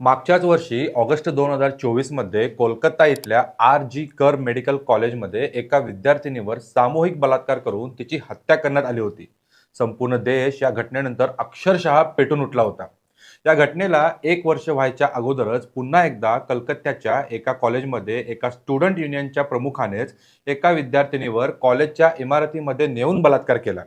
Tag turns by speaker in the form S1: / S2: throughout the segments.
S1: मागच्याच वर्षी ऑगस्ट दोन हजार चोवीसमध्ये कोलकाता इथल्या आर जी कर मेडिकल कॉलेजमध्ये एका विद्यार्थिनीवर सामूहिक बलात्कार करून तिची हत्या करण्यात आली होती. संपूर्ण देश या घटनेनंतर अक्षरशः पेटून उठला होता. या घटनेला एक वर्ष व्हायच्या अगोदरच पुन्हा एकदा कलकत्त्याच्या एका कॉलेजमध्ये एका स्टुडंट युनियनच्या प्रमुखानेच एका विद्यार्थिनीवर कॉलेजच्या इमारतीमध्ये नेऊन बलात्कार केला.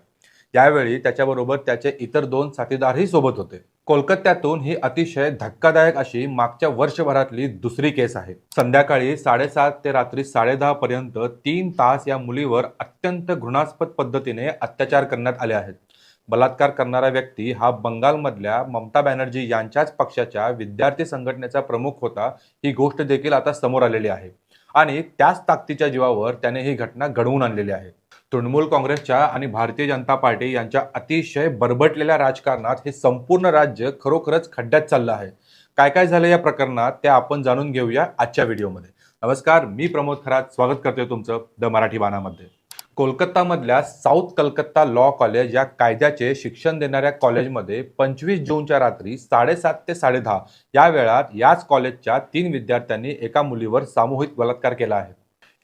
S1: यावेळी त्याच्याबरोबर त्याचे इतर दोन साथीदारही सोबत होते. कोलकात्यातून ही अतिशय धक्कादायक अशी मागच्या वर्षभरातली दुसरी केस आहे. संध्याकाळी साडेसात ते रात्री साडेदहा पर्यंत तीन तास या मुलीवर अत्यंत घृणास्पद पद्धतीने अत्याचार करण्यात आले आहेत. बलात्कार करणारा व्यक्ती हा बंगालमधल्या ममता बॅनर्जी यांच्याच पक्षाच्या विद्यार्थी संघटनेचा प्रमुख होता ही गोष्ट देखील आता समोर आलेली आहे. आणि त्याच ताकदीच्या जीवावर त्याने ही घटना घडवून आणलेली आहे. तृणमूल काँग्रेसच्या आणि भारतीय जनता पार्टी यांच्या अतिशय बरबटलेल्या राजकारणात हे संपूर्ण राज्य खरोखरच खड्ड्यात चाललं आहे. काय काय झालं या प्रकरणात ते आपण जाणून घेऊया आजच्या व्हिडिओमध्ये. नमस्कार मी प्रमोद खरात. स्वागत करतोय तुमचं द मराठी बाणामध्ये. कोलकातामधल्या साऊथ कलकत्ता लॉ कॉलेज या कायद्याचे शिक्षण देणाऱ्या कॉलेजमध्ये पंचवीस जूनच्या रात्री साडेसात ते साडेदहा या वेळात याच कॉलेजच्या तीन विद्यार्थ्यांनी एका मुलीवर सामूहिक बलात्कार केला आहे.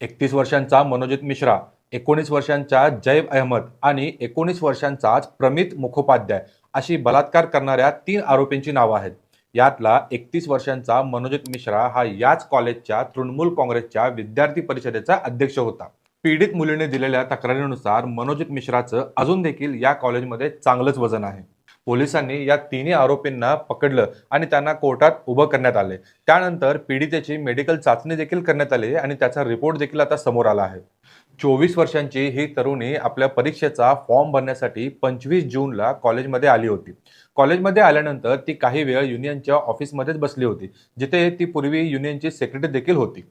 S1: एकतीस वर्षांचा मनोजित मिश्रा एकोणीस वर्षांचा जैब अहमद आणि एकोणीस वर्षांचाच प्रमित मुखोपाध्याय अशी बलात्कार करणाऱ्या तीन आरोपींची नावं आहेत. यातला एकतीस वर्षांचा मनोजित मिश्रा हा याच कॉलेजच्या तृणमूल काँग्रेसच्या विद्यार्थी परिषदेचा अध्यक्ष होता. पीडित मुलीने दिलेल्या तक्रारीनुसार मनोजित मिश्राचं अजून देखील या कॉलेजमध्ये चांगलंच वजन आहे. पोलिसांनी या तिन्ही आरोपींना पकडलं आणि त्यांना कोर्टात उभं करण्यात आले. त्यानंतर पीडितेची मेडिकल चाचणी देखील करण्यात आली आणि त्याचा रिपोर्ट देखील आता समोर आला आहे. चोवीस वर्षांची ही तरुणी आपल्या परीक्षेचा फॉर्म भरण्यासाठी पंचवीस जूनला कॉलेजमध्ये आली होती. कॉलेजमध्ये आल्यानंतर ती काही वेळ युनियनच्या ऑफिसमध्येच बसली होती जिथे ती पूर्वी युनियनची सेक्रेटरी देखील होती.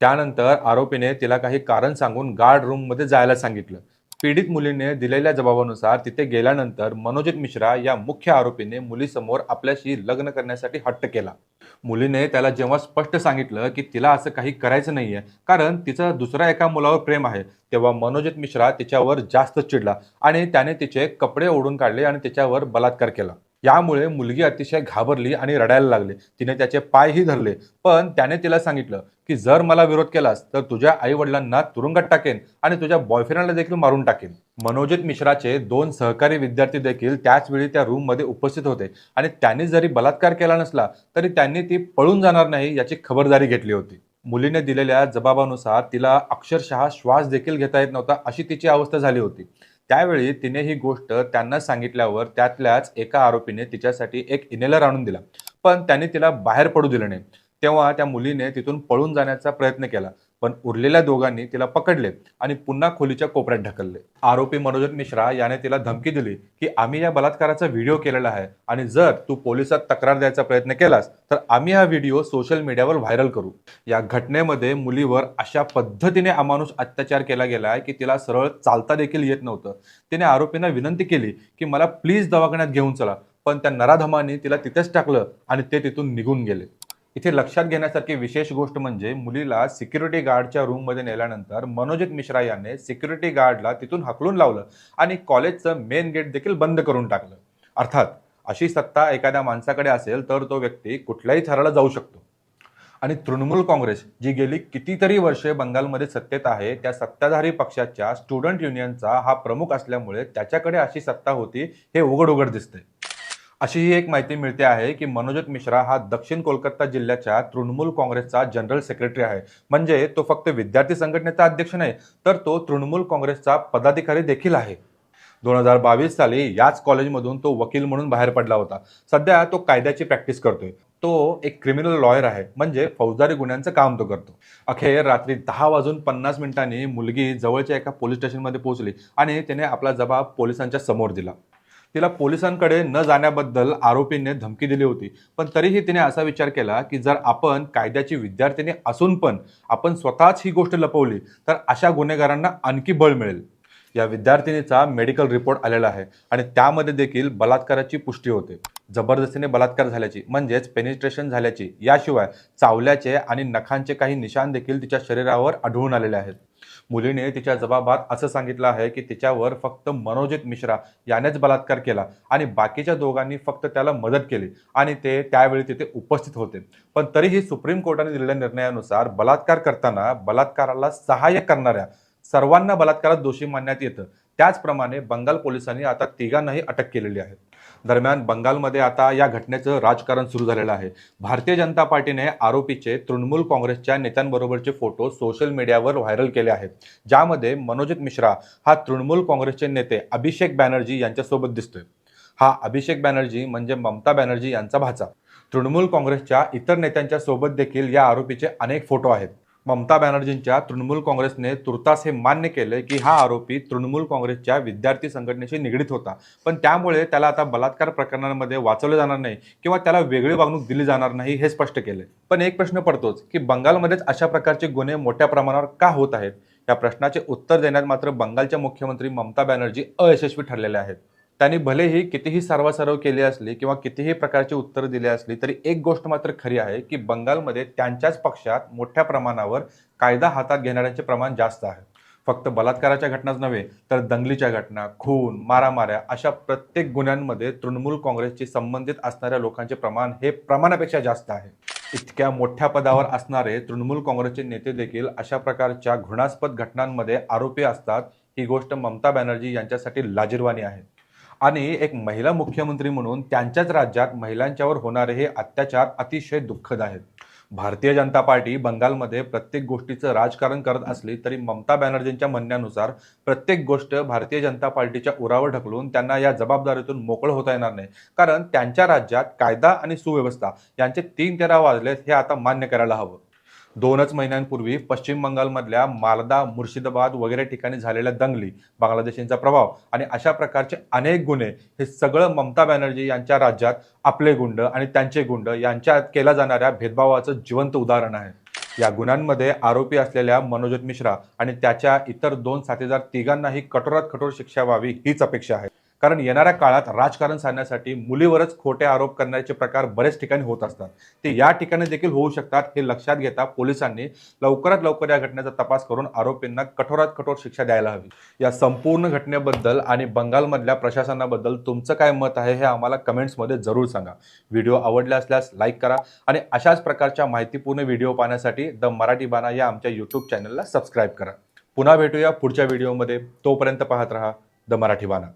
S1: त्यानंतर आरोपीने तिला काही कारण सांगून गार्ड रूममध्ये जायला सांगितलं. पीडित मुलीने दिलेल्या जबाबानुसार तिथे गेल्यानंतर मनोजित मिश्रा या मुख्य आरोपीने मुलीसमोर आपल्याशी लग्न करण्यासाठी हट्ट केला. मुलीने त्याला जेव्हा स्पष्ट सांगितलं की तिला असं काही करायचं नाहीये कारण तिचं दुसऱ्या एका मुलावर प्रेम आहे तेव्हा मनोजित मिश्रा तिच्यावर जास्त चिडला आणि त्याने तिचे कपडे ओढून काढले आणि तिच्यावर बलात्कार केला. यामुळे मुलगी अतिशय घाबरली आणि रडायला लागली. तिने त्याचे पायही धरले. पण त्याने तिला सांगितलं की जर मला विरोध केलास तर तुझ्या आई वडिलांना तुरुंगात टाकेन आणि तुझ्या बॉयफ्रेंडला देखील मारून टाकेन. मनोजित मिश्राचे दोन सहकारी विद्यार्थी देखील त्याच वेळी त्या रूममध्ये उपस्थित होते. आणि त्यांनी जरी बलात्कार केला नसला तरी त्यांनी ती पळून जाणार नाही याची खबरदारी घेतली होती. मुलीने दिलेल्या जबाबानुसार तिला अक्षरशः श्वास देखील घेता येत नव्हता अशी तिची अवस्था झाली होती. त्यावेळी तिने ही गोष्ट त्यांना सांगितल्यावर त्यातल्याच एका आरोपीने तिच्यासाठी एक इनेलर आणून दिला. पण त्याने तिला बाहेर पडू दिलं नाही. तेव्हा त्या मुलीने तिथून पळून जाण्याचा प्रयत्न केला. पण उरलेल्या दोघांनी तिला पकडले आणि पुन्हा खोलीच्या कोपऱ्यात ढकलले. आरोपी मनोज मिश्रा याने तिला धमकी दिली की आम्ही या बलात्काराचा व्हिडिओ केलेला आहे आणि जर तू पोलिसात तक्रार द्यायचा प्रयत्न केलास तर आम्ही हा व्हिडिओ सोशल मीडियावर व्हायरल करू. या घटनेमध्ये मुलीवर अशा पद्धतीने अमानुष अत्याचार केला गेला आहे की तिला सरळ चालता देखील येत नव्हतं. तिने आरोपींना विनंती केली की मला प्लीज दवाखान्यात घेऊन चला. पण त्या नराधमाने तिला तिथेच टाकलं आणि ते तिथून निघून गेले. इथे लक्षात घेण्यासारखी विशेष गोष्ट म्हणजे मुलीला सिक्युरिटी गार्डच्या रूममध्ये नेल्यानंतर मनोजित मिश्रा याने सिक्युरिटी गार्डला तिथून हकलून लावलं आणि कॉलेजचं मेन गेट देखील बंद करून टाकलं. अर्थात अशी सत्ता एखाद्या माणसाकडे असेल तर तो व्यक्ती कुठल्याही थराला जाऊ शकतो. आणि तृणमूल काँग्रेस जी गेली कितीतरी वर्षे बंगालमध्ये सत्तेत आहे त्या सत्ताधारी पक्षाच्या स्टुडंट युनियनचा हा प्रमुख असल्यामुळे त्याच्याकडे अशी सत्ता होती हे उघड उघड दिसते अशी ही एक माहिती मिळते आहे की मनोजित मिश्रा हा दक्षिण कोलकाता जिल्ह्याच्या तृणमूल काँग्रेसचा जनरल सेक्रेटरी आहे. म्हणजे तो फक्त विद्यार्थी संघटनेचा अध्यक्ष नाही तर तो तृणमूल काँग्रेसचा पदाधिकारी देखील आहे. दोन हजार बावीस साली याच कॉलेजमधून तो वकील म्हणून बाहेर पडला होता. सध्या तो कायद्याची प्रॅक्टिस करतोय. तो एक क्रिमिनल लॉयर आहे. म्हणजे फौजदारी गुन्ह्यांचं काम तो करतो. अखेर रात्री दहा वाजून पन्नास मिनिटांनी मुलगी जवळच्या एका पोलीस स्टेशनमध्ये पोहोचली आणि त्याने आपला जबाब पोलिसांच्या समोर दिला. तिला पोलिसांकडे न जाण्याबद्दल आरोपींनी धमकी दिली होती. पण तरीही तिने असा विचार केला की जर आपण कायद्याची विद्यार्थिनी असून पण आपण स्वतःच ही गोष्ट लपवली तर अशा गुन्हेगारांना आणखी बळ मिळेल. या विद्यार्थिनीचा मेडिकल रिपोर्ट आलेला आहे आणि त्यामध्ये देखील बलात्काराची पुष्टी होते. जबरदस्तीने बलात्कार झाल्याची म्हणजेच पेनिट्रेशन झाल्याची याशिवाय चावल्याचे आणि नखांचे काही निशाण देखील तिच्या शरीरावर आढळून आलेले आहेत. मुलीने तिच्या जबाबात असं सांगितलं आहे की तिच्यावर फक्त मनोजित मिश्रा यानेच बलात्कार केला आणि बाकीच्या दोघांनी फक्त त्याला मदत केली आणि ते त्यावेळी तिथे उपस्थित होते. पण तरीही सुप्रीम कोर्टाने दिलेल्या निर्णयानुसार बलात्कार करताना बलात्काराला सहाय्य करणाऱ्या सर्वांना बलात्कारात दोषी मानण्यात येतं. त्याचप्रमाणे बंगाल पोलिसांनी आता तिघांनाही अटक केलेली आहे. दरम्यान बंगालमध्ये आता या घटनेचं राजकारण सुरू झालेलं आहे. भारतीय जनता पार्टीने आरोपीचे तृणमूल काँग्रेसच्या नेत्यांबरोबरचे फोटो सोशल मीडियावर व्हायरल केले आहेत. ज्यामध्ये मनोजित मिश्रा हा तृणमूल काँग्रेसचे नेते अभिषेक बॅनर्जी यांच्यासोबत दिसतोय. हा अभिषेक बॅनर्जी म्हणजे ममता बॅनर्जी यांचा भाचा. तृणमूल काँग्रेसच्या इतर नेत्यांच्या सोबत देखील या आरोपीचे अनेक फोटो आहेत. ममता बॅनर्जींच्या तृणमूल काँग्रेसने तुर्तास हे मान्य केले की हा आरोपी तृणमूल काँग्रेसच्या विद्यार्थी संघटनेशी निगडीत होता. पण त्यामुळे त्याला आता बलात्कार प्रकरणांमध्ये वाचवलं जाणार नाही किंवा त्याला वेगळी वागणूक दिली जाणार नाही हे स्पष्ट केले पण एक प्रश्न पडतोच की बंगालमध्येच अशा प्रकारचे गुन्हे मोठ्या प्रमाणावर का होत आहेत? या प्रश्नाचे उत्तर देण्यात मात्र बंगालच्या मुख्यमंत्री ममता बॅनर्जी अयशस्वी ठरलेल्या आहेत. त्यांनी भलेही कितीही सर्वासर्व केले असली किंवा कितीही प्रकारची उत्तरं दिली असली तरी एक गोष्ट मात्र खरी आहे की बंगालमध्ये त्यांच्याच पक्षात मोठ्या प्रमाणावर कायदा हातात घेणाऱ्यांचे प्रमाण जास्त आहे. फक्त बलात्काराच्या घटनाच नव्हे तर दंगलीच्या घटना खून मारामाऱ्या अशा प्रत्येक गुन्ह्यांमध्ये तृणमूल काँग्रेसशी संबंधित असणाऱ्या लोकांचे प्रमाण हे प्रमाणापेक्षा जास्त आहे. इतक्या मोठ्या पदावर असणारे तृणमूल काँग्रेसचे नेते देखील अशा प्रकारच्या घृणास्पद घटनांमध्ये आरोपी असतात ही गोष्ट ममता बॅनर्जी यांच्यासाठी लाजीरवाणी आहे. आणि एक महिला मुख्यमंत्री म्हणून त्यांच्याच राज्यात महिलांच्यावर होणारे हे अत्याचार अतिशय दुःखद आहेत. भारतीय जनता पार्टी बंगालमध्ये प्रत्येक गोष्टीचं राजकारण करत असली तरी ममता बॅनर्जींच्या म्हणण्यानुसार प्रत्येक गोष्ट भारतीय जनता पार्टीच्या उरावर ढकलून त्यांना या जबाबदारीतून मोकळं होता येणार नाही. कारण त्यांच्या राज्यात कायदा आणि सुव्यवस्था यांचे तीन तेरा वाजलेत हे आता मान्य करायला हवं. दोनच महिन्यांपूर्वी पश्चिम बंगालमधल्या मालदा मुर्शिदाबाद वगैरे ठिकाणी झालेल्या दंगली बांगलादेशींचा प्रभाव आणि अशा प्रकारचे अनेक गुन्हे हे सगळं ममता बॅनर्जी यांच्या राज्यात आपले गुंड आणि त्यांचे गुंड यांच्यात केल्या जाणाऱ्या भेदभावाचं जिवंत उदाहरण आहे. या गुन्ह्यांमध्ये आरोपी असलेल्या मनोजित मिश्रा आणि त्याच्या इतर दोन साथीदार तिघांनाही कठोरात कठोर शिक्षा व्हावी हीच अपेक्षा आहे. कारण येणाऱ्या काळात राजकारण सांगण्यासाठी मुलीवरच खोटे आरोप करण्याचे प्रकार बरेच ठिकाणी होत असतात. ते या ठिकाणी देखील होऊ शकतात हे लक्षात घेता पोलिसांनी लवकरात लवकर या घटनेचा तपास करून आरोपींना कठोरात कठोर शिक्षा द्यायला हवी. या संपूर्ण घटनेबद्दल आणि बंगालमधल्या प्रशासनाबद्दल तुमचं काय मत आहे हे आम्हाला कमेंट्समध्ये जरूर सांगा. व्हिडिओ आवडला असल्यास लाईक करा आणि अशाच प्रकारच्या माहितीपूर्ण व्हिडिओ पाहण्यासाठी द मराठी बाणा या आमच्या यूट्यूब चॅनलला सबस्क्राईब करा. पुन्हा भेटूया पुढच्या व्हिडिओमध्ये. तोपर्यंत पाहत रहा द मराठी बाणा.